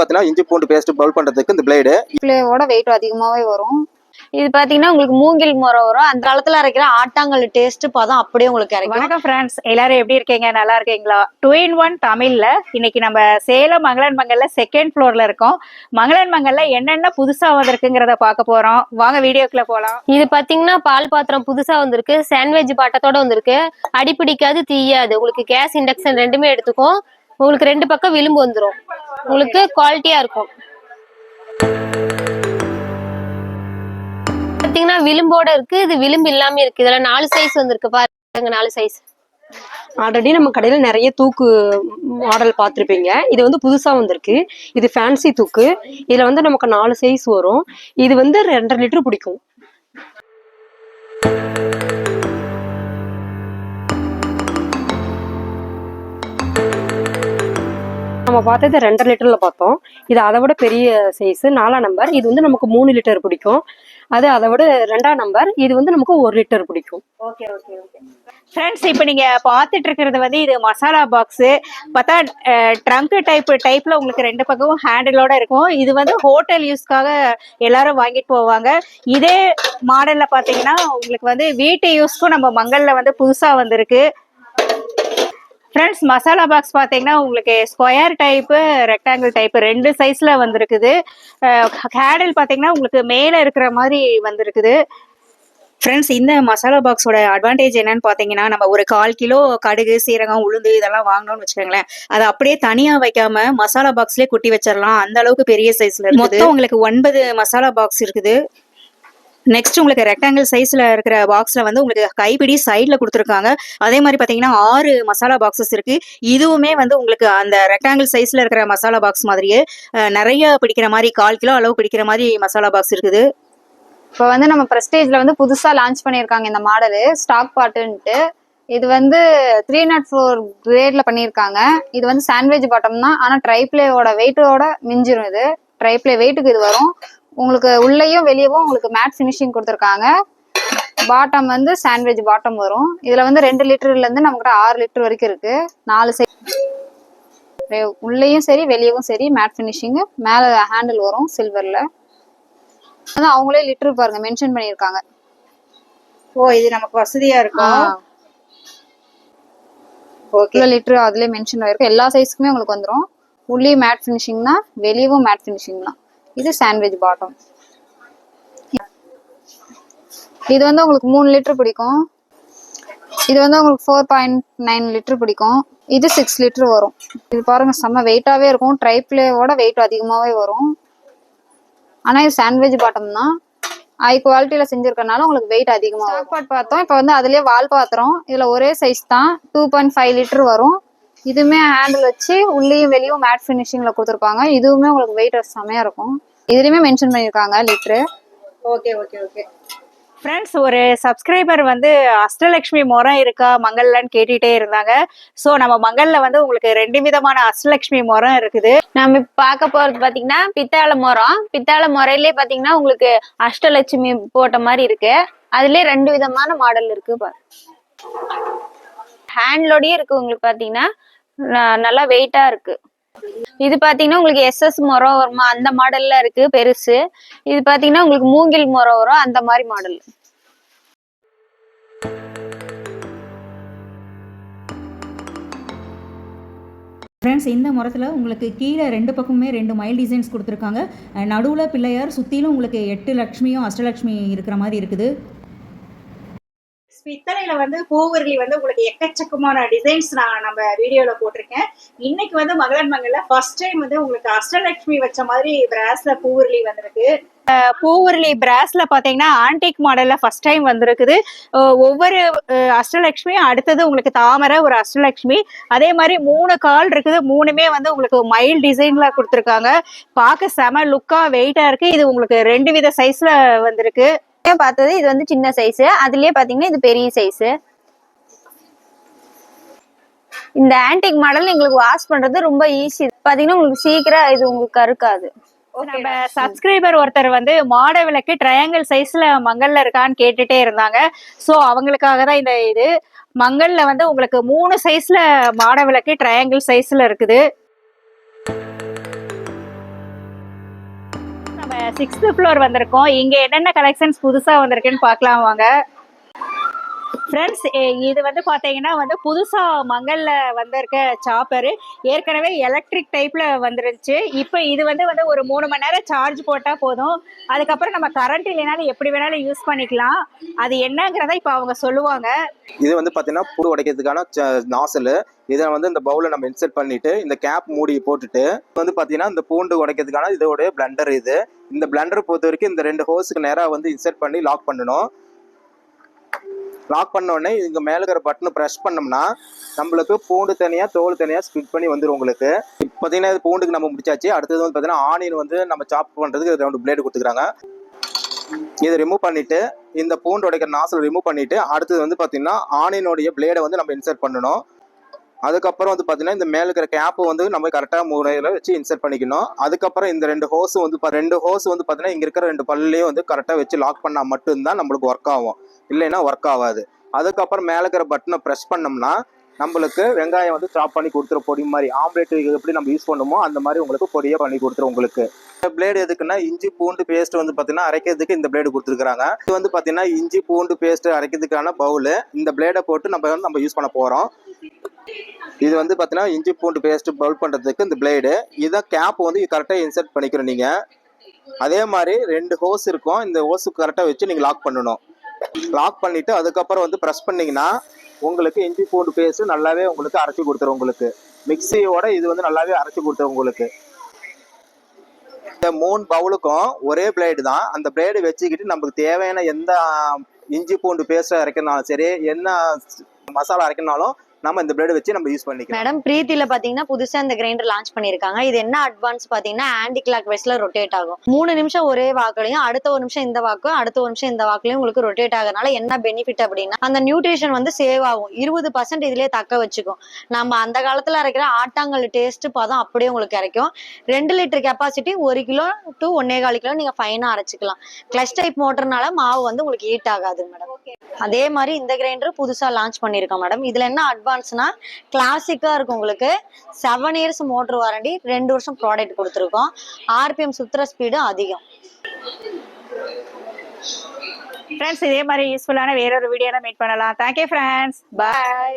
பார்த்தீங்கன்னா இஞ்சி பூண்டு பேஸ்ட் பவுல் பண்றதுக்கு இந்த பிளேடு பிளேவோட வெயிட் அதிகமாவே வரும். இது பாத்தீங்கன்னா உங்களுக்கு மூங்கில் முறை வரும். அந்த காலத்துல அரைக்கிற ஆட்டாங்கல் டேஸ்ட் பதம் அப்படியே உங்களுக்கு கிடைக்கும் வணக்கம் ஃப்ரெண்ட்ஸ் எல்லாரும் எப்படி இருக்கீங்க? நல்லா இருக்கீங்களா? டூ இன் ஒன் தமிழ்ல இன்னைக்கு நம்ம சேலம் மங்களன் மங்கல்ல செகண்ட் ஃப்ளோர்ல இருக்கோம். மங்களன் மங்கல்ல என்னென்ன புதுசா வந்திருக்குங்கிறத பார்க்க போறோம். வாங்க வீடியோக்குள்ள போலாம். இது பாத்தீங்கன்னா பால் பாத்திரம் புதுசா வந்திருக்கு. சாண்ட்விச் பாட்டத்தோட வந்திருக்கு. அடிப்பிடிக்காது தீயாது. உங்களுக்கு கேஸ் இண்டக்ஷன் ரெண்டுமே எடுத்துக்கும். உங்களுக்கு ரெண்டு பக்கம் விளிம்பு வந்துடும் உங்களுக்கு குவாலிட்டியா இருக்கும். பாத்தீங்கன்னா விளிம்போட இருக்கு இது விளிம்பு இல்லாம இருக்கு. இதுல நாலு சைஸ் வந்திருக்கு பாருங்க நாலு சைஸ் ஆல்ரெடி நம்ம கடையில நிறைய தூக்கு மாடல் பார்த்துருப்பீங்க. இது வந்து புதுசா வந்திருக்கு. இது ஃபேன்சி தூக்கு. இதுல வந்து நமக்கு நாலு சைஸ் வரும். இது வந்து ரெண்டரை லிட்டர் பிடிக்கும். நம்ம பார்த்தது ரெண்டரை லிட்டரில் பார்த்தோம். இது அதை விட பெரிய சைஸு நாலாம் நம்பர் இது வந்து நமக்கு மூணு லிட்டர் பிடிக்கும். அது அதை விட ரெண்டாம் நம்பர் இது வந்து நமக்கு ஒரு லிட்டர் பிடிக்கும். Okay okay okay. ஃப்ரெண்ட்ஸ் இப்போ நீங்கள் பார்த்துட்டு இருக்கிறது வந்து இது மசாலா பாக்ஸு பார்த்தா ட்ரங்க் டைப் டைப்பில் உங்களுக்கு ரெண்டு பக்கமும் ஹேண்டிலோட இருக்கும். இது வந்து ஹோட்டல் யூஸ்க்காக எல்லாரும் வாங்கிட்டு போவாங்க. இதே மாடலில் பார்த்தீங்கன்னா உங்களுக்கு வந்து வீட்டு யூஸ்க்கும் நம்ம மங்கல்ல வந்து புதுசாக வந்திருக்கு. ஃப்ரெண்ட்ஸ் மசாலா பாக்ஸ் பார்த்தீங்கன்னா உங்களுக்கு ஸ்கொயர் டைப்பு ரெக்டாங்கிள் டைப்பு ரெண்டு சைஸில் வந்திருக்குது. ஹேண்டில் பார்த்தீங்கன்னா உங்களுக்கு மேலே இருக்கிற மாதிரி வந்திருக்குது. ஃப்ரெண்ட்ஸ் இந்த மசாலா பாக்ஸோட அட்வான்டேஜ் என்னன்னு பார்த்தீங்கன்னா நம்ம ஒரு கால் கிலோ கடுகு சீரகம் உளுந்து இதெல்லாம் வாங்கணும்னு வச்சுக்கோங்களேன். அதை அப்படியே தனியாக வைக்காம மசாலா பாக்ஸ்லேயே குட்டி வச்சிடலாம். அந்த அளவுக்கு பெரிய சைஸ்ல மொத்தம் உங்களுக்கு ஒன்பது மசாலா பாக்ஸ் இருக்குது. நெக்ஸ்ட் உங்களுக்கு ரெக்டாங்கிள் சைஸ்ல இருக்கிற பாக்ஸ்ல வந்து உங்களுக்கு கைப்பிடி சைட்ல கொடுத்துருக்காங்க. அதே மாதிரி பாத்தீங்கன்னா ஆறு மசாலா பாக்ஸஸ் இருக்கு. இதுவுமே வந்து உங்களுக்கு அந்த ரெக்டாங்கிள் சைஸ்ல இருக்கிற மசாலா பாக்ஸ் மாதிரியே நிறைய பிடிக்கிற மாதிரி கால் கிலோ அளவு பிடிக்கிற மாதிரி மசாலா பாக்ஸ் இருக்குது. இப்போ வந்து நம்ம பிரஸ்டேஜ்ல வந்து புதுசா லான்ச் பண்ணியிருக்காங்க இந்த மாடலு ஸ்டாக் பாட்டுன்ட்டு இது வந்து த்ரீ நாட் ஃபோர் கிரேட்ல பண்ணியிருக்காங்க. இது வந்து சாண்ட்விச் பாட்டம் தான். ஆனா ட்ரைப்ளேவோட வெயிட்டோட மிஞ்சிரும் இது. ட்ரைப்ளே வெயிட்டுக்கு இது வரும். உங்களுக்கு உள்ளேயும் வெளியவும் உங்களுக்கு மேட் ஃபினிஷிங் கொடுத்துருக்காங்க. பாட்டம் வந்து சாண்ட்விச் பாட்டம் வரும். இதுல வந்து ரெண்டு லிட்டர்ல இருந்து நம்மகிட்ட ஆறு லிட்டர் வரைக்கும் இருக்கு. நாலு சைஸ் உள்ளேயும் சரி வெளியவும் சரி மேட் ஃபினிஷிங் மேல ஹேண்டில் வரும் சில்வர்ல அதான் அவங்களே லிட்டர் பாருங்க மென்ஷன் பண்ணியிருக்காங்க. ஓ இது நமக்கு வசதியா இருக்கும் ஓகே லிட்டர் அதுலயே மென்ஷன் ஆயிருக்கும் எல்லா சைஸ்க்குமே உங்களுக்கு வந்துரும். உள்ளேயும் மேட் ஃபினிஷிங் தான் வெளியவும் மேட் ஃபினிஷிங் தான் இது சாண்ட்விச் பாட்டம் இது வந்து உங்களுக்கு மூணு லிட்டர் பிடிக்கும். இது வந்து உங்களுக்கு ஃபோர் பாயிண்ட் நைன் லிட்டர் பிடிக்கும். இது சிக்ஸ் லிட்டர் வரும். இது பாருங்க செம்ம வெயிட்டாவே இருக்கும். ட்ரைப்ளேவோட வெயிட் அதிகமாவே வரும். ஆனா இது சாண்ட்விச் பாட்டம் தான். ஹை குவாலிட்டியில செஞ்சிருக்கனால உங்களுக்கு வெயிட் அதிகமா ஸ்டாக் பார்த்தோம் இப்போ வந்து அதுலயே வால் பாத்திரம். இதுல ஒரே சைஸ் தான். டூ பாயிண்ட் ஃபைவ் லிட்டர் வரும். இதுவுமே ஹேண்டில் வச்சு உள்ளேயும் வெளியும் மேட் ஃபினிஷிங்ல கொடுத்துருப்பாங்க. இதுவுமே உங்களுக்கு வெயிட் செமையா இருக்கும். இதுலயுமே மென்ஷன் பண்ணியிருக்காங்க litre okay okay okay friends ஒரு சப்ஸ்கிரைபர் வந்து அஷ்டலட்சுமி முறம் இருக்கா மங்கல்லன்னு கேட்டுட்டே இருந்தாங்க. ஸோ நம்ம மங்கல்ல வந்து உங்களுக்கு ரெண்டு விதமான அஷ்டலட்சுமி முறம் இருக்குது. நம்ம பார்க்க போறது பாத்தீங்கன்னா பித்தாள மரம். பித்தாள முறையிலே பாத்தீங்கன்னா உங்களுக்கு அஷ்டலட்சுமி போட்ட மாதிரி இருக்கு. அதுலயே ரெண்டு விதமான மாடல் இருக்கு பாரு. ஹேண்ட்லோடயே இருக்கு உங்களுக்கு பாத்தீங்கன்னா நல்லா வெயிட்டா இருக்கு. இது பாத்தீங்கன்னா உங்களுக்கு எஸ்எஸ் முறம் வருமா அந்த மாடல்ல இருக்கு பெருசு. இது பாத்தீங்கன்னா உங்களுக்கு மூங்கில் முறம் வரும் அந்த மாதிரி மாடல் ஃப்ரெண்ட்ஸ் இந்த மரத்தில் உங்களுக்கு கீழே ரெண்டு பக்கமுமே ரெண்டு மைல் டிசைன்ஸ் கொடுத்துருக்காங்க. நடுவில் பிள்ளையார் சுற்றிலும் உங்களுக்கு எட்டு லக்ஷ்மியும் அஷ்டலக்ஷ்மி இருக்கிற மாதிரி இருக்குது. பித்தளையில வந்து பூவர்லி வந்து உங்களுக்கு எக்கச்சக்கமான டிசைன்ஸ் நான் நம்ம வீடியோல போட்டிருக்கேன். இன்னைக்கு வந்து மகளிர் மங்கல்ல ஃபர்ஸ்ட் டைம் வந்து உங்களுக்கு அஷ்டலட்சுமி வச்ச மாதிரி பிராஸ்ல பூவர்லி வந்திருக்கு. பூவர்லி பிராஸ்ல பாத்தீங்கன்னா ஆன்டிக் மாடல்ல ஃபர்ஸ்ட் டைம் வந்திருக்குது. ஒவ்வொரு அஹ் அஷ்டலட்சுமியும் அடுத்தது உங்களுக்கு தாமரை ஒரு அஷ்டலட்சுமி. அதே மாதிரி மூணு கால் இருக்குது. மூணுமே வந்து உங்களுக்கு மைல் டிசைன்ல கொடுத்துருக்காங்க. பார்க்க செம லுக்கா வெயிட்டா இருக்கு. இது உங்களுக்கு ரெண்டு வித சைஸ்ல வந்திருக்கு. பார்த்தது இது வந்து சின்ன சைஸ் அதுலயே பாத்தீங்கன்னா இது பெரிய சைஸ் இந்த ஆன்டிக் மாடல் எங்களுக்கு வாஷ் பண்றது ரொம்ப ஈஸி பாத்தீங்கன்னா உங்களுக்கு சீக்கிரம் இது உங்களுக்கு கருக்காது. நம்ம சப்ஸ்கிரைபர் ஒருத்தர் வந்து மாட விளக்கு ட்ரையாங்கிள் சைஸ்ல மங்கல்ல இருக்கான்னு கேட்டுட்டே இருந்தாங்க. சோ அவங்களுக்காக தான் இந்த இது. மங்கல்ல வந்து உங்களுக்கு மூணு சைஸ்ல மாட விளக்கு ட்ரையாங்கிள் சைஸ்ல இருக்குது. நம்ம சிக்ஸ்த் ஃப்ளோர் வந்திருக்கோம். இங்கே என்னென்ன கலெக்ஷன்ஸ் புதுசாக வந்திருக்குன்னு பார்க்கலாம் வாங்க ஃப்ரெண்ட்ஸ் இது வந்து பார்த்தீங்கன்னா வந்து புதுசாக மங்கல்ல வந்திருக்க சாப்பரு ஏற்கனவே எலக்ட்ரிக் டைப்பில் வந்துருந்துச்சு. இப்போ இது வந்து வந்து ஒரு மூணு மணி நேரம் சார்ஜ் போட்டால் போதும். அதுக்கப்புறம் நம்ம கரண்ட் இல்லைனாலும் எப்படி வேணாலும் யூஸ் பண்ணிக்கலாம். அது என்னங்கிறத இப்போ அவங்க சொல்லுவாங்க. இது வந்து பார்த்தீங்கன்னா பூண்டு உடைக்கிறதுக்கான நாசல் இதை வந்து இந்த பவுல நம்ம இன்செர்ட் பண்ணிட்டு இந்த கேப் மூடி போட்டுட்டு வந்து பார்த்தீங்கன்னா இந்த பூண்டு உடைக்கிறதுக்கான இதோட பிளண்டர் இது. இந்த பிளண்டர் பொறுத்த வரைக்கும் இந்த ரெண்டு ஹோஸுக்கு நேராக வந்து இன்செர்ட் பண்ணி லாக் பண்ணணும். லாக் பண்ண உடனே இங்க மேலே இருக்கிற பட்டனை ப்ரெஸ் பண்ணோம்னா நம்மளுக்கு பூண்டு தனியா தோல் தனியா ஸ்பிட் பண்ணி வந்துடும் உங்களுக்கு. இப்போ பார்த்தீங்கன்னா இது பூண்டுக்கு நம்ம முடிச்சாச்சு. அடுத்தது வந்து பார்த்தீங்கன்னா ஆனியன் வந்து நம்ம சாப் பண்றதுக்கு ரெண்டு பிளேடு கொடுத்துக்கிறாங்க இதை ரிமூவ் பண்ணிட்டு இந்த பூண்டு உடைக்கிற நாசில் ரிமூவ் பண்ணிட்டு அடுத்தது வந்து பார்த்தீங்கன்னா ஆனியனுடைய பிளேடை வந்து நம்ம இன்சர்ட் பண்ணணும். அதுக்கப்புறம் வந்து பார்த்தீங்கன்னா இந்த மேல இருக்கிற கேப்பை வந்து நம்ம கரெக்டாக முறையில் வச்சு இன்சர்ட் பண்ணிக்கணும். அதுக்கப்புறம் இந்த ரெண்டு ஹோஸ் வந்து ரெண்டு ஹோஸ் வந்து பார்த்தீங்கன்னா இங்கே இருக்கிற ரெண்டு பல்லையும் வந்து கரெக்டாக வச்சு லாக் பண்ணால் மட்டும்தான் நம்மளுக்கு ஒர்க் ஆகும். இல்லைன்னா ஒர்க் ஆகாது. அதுக்கப்புறம் மேலே இருக்கிற பட்டனை ப்ரெஸ் பண்ணோம்னா நம்மளுக்கு வெங்காயம் வந்து சாப் பண்ணி கொடுத்துரும் பொடி மாதிரி ஆம்லேட் எப்படி நம்ம யூஸ் பண்ணுமோ அந்த மாதிரி உங்களுக்கு பொடியை பண்ணி கொடுத்துரும் உங்களுக்கு. இந்த பிளேடு எதுக்குன்னா இஞ்சி பூண்டு பேஸ்ட் வந்து பார்த்தீங்கன்னா அரைக்கிறதுக்கு இந்த பிளேடு கொடுத்துருக்காங்க இது வந்து பார்த்தீங்கன்னா இஞ்சி பூண்டு பேஸ்ட் அரைக்கிறதுக்கான பவுல் இந்த பிளேடை போட்டு நம்ம வந்து நம்ம யூஸ் பண்ண போகிறோம் இது வந்து பார்த்தீங்கன்னா இஞ்சி பூண்டு பேஸ்ட் பவுல் பண்ணுறதுக்கு இந்த பிளேடு இதுதான் கேப் வந்து கரெக்டாக இன்சர்ட் பண்ணிக்கிறோம் நீங்கள் அதே மாதிரி ரெண்டு ஹோஸ் இருக்கும். இந்த ஹோஸுக்கு கரெக்டாக வச்சு நீங்கள் லாக் பண்ணணும். லாக் பண்ணிட்டு அதுக்கப்புறம் வந்து ப்ரெஸ் பண்ணீங்கன்னா உங்களுக்கு இஞ்சி பூண்டு பேஸ்ட் நல்லாவே உங்களுக்கு அரைச்சி கொடுத்துரும் உங்களுக்கு. மிக்சியோட இது வந்து நல்லாவே அரைச்சி கொடுத்துரும் உங்களுக்கு. இந்த மூணு பவுலுக்கும் ஒரே பிளேடு தான். அந்த பிளேடு வச்சுக்கிட்டு நமக்கு தேவையான எந்த இஞ்சி பூண்டு பேஸ்ட்டை அரைக்கணும்னாலும் சரி என்ன மசாலா அரைக்கணும்னாலும் நம்ம இந்த பிளேடு வச்சு நம்ம யூஸ் பண்ணிக்கலாம். மேடம் பிரீத்தில பாத்தீங்கன்னா புதுசா இந்த கிரைண்டர் லான்ச் பண்ணிருக்காங்க. இது என்ன அட்வான்ஸ் பாத்தீங்கன்னா ஆன்டி கிளாக் வைஸ்ல ரொட்டேட் ஆகும். மூணு நிமிஷம் ஒரே வாக்குலையும் அடுத்த ஒரு நிமிஷம் இந்த வாக்கும் அடுத்த ஒரு நிமிஷம் இந்த வாக்குலையும் உங்களுக்கு ரொட்டேட் ஆகிறதுனால என்ன பெனிஃபிட் அப்படின்னா அந்த நியூட்ரிஷன் வந்து சேவ் ஆகும். இருபது பர்சன்ட் இதுலயே தக்க வச்சுக்கும். நம்ம அந்த காலத்துல அரைக்கிற ஆட்டாங்கல் டேஸ்ட் பதம் அப்படியே உங்களுக்கு கிடைக்கும் ரெண்டு லிட்டர் கெப்பாசிட்டி ஒரு கிலோ டு ஒன்னே கால் கிலோ நீங்க ஃபைனா அரைச்சிக்கலாம். கிளச் டைப் மோட்டர்னால மாவு வந்து உங்களுக்கு ஹீட் ஆகாது மேடம். அதே மாதிரி இந்த கிரைண்டர் புதுசா லான்ச் பண்ணிருக்கோம் மேடம். இதுல என்ன அட்வான்ஸ் அட்வான்ஸ்னா கிளாசிக்கா இருக்கும் உங்களுக்கு. செவன் இயர்ஸ் மோட்டர் வாரண்டி ரெண்டு வருஷம் ப்ராடக்ட் கொடுத்துருக்கோம். ஆர்பிஎம் சுத்துற ஸ்பீடு அதிகம். ஃப்ரெண்ட்ஸ் இதே மாதிரி யூஸ்ஃபுல்லான வேறொரு வீடியோல மீட் பண்ணலாம். தேங்க்யூ ஃப்ரெண்ட்ஸ் பாய்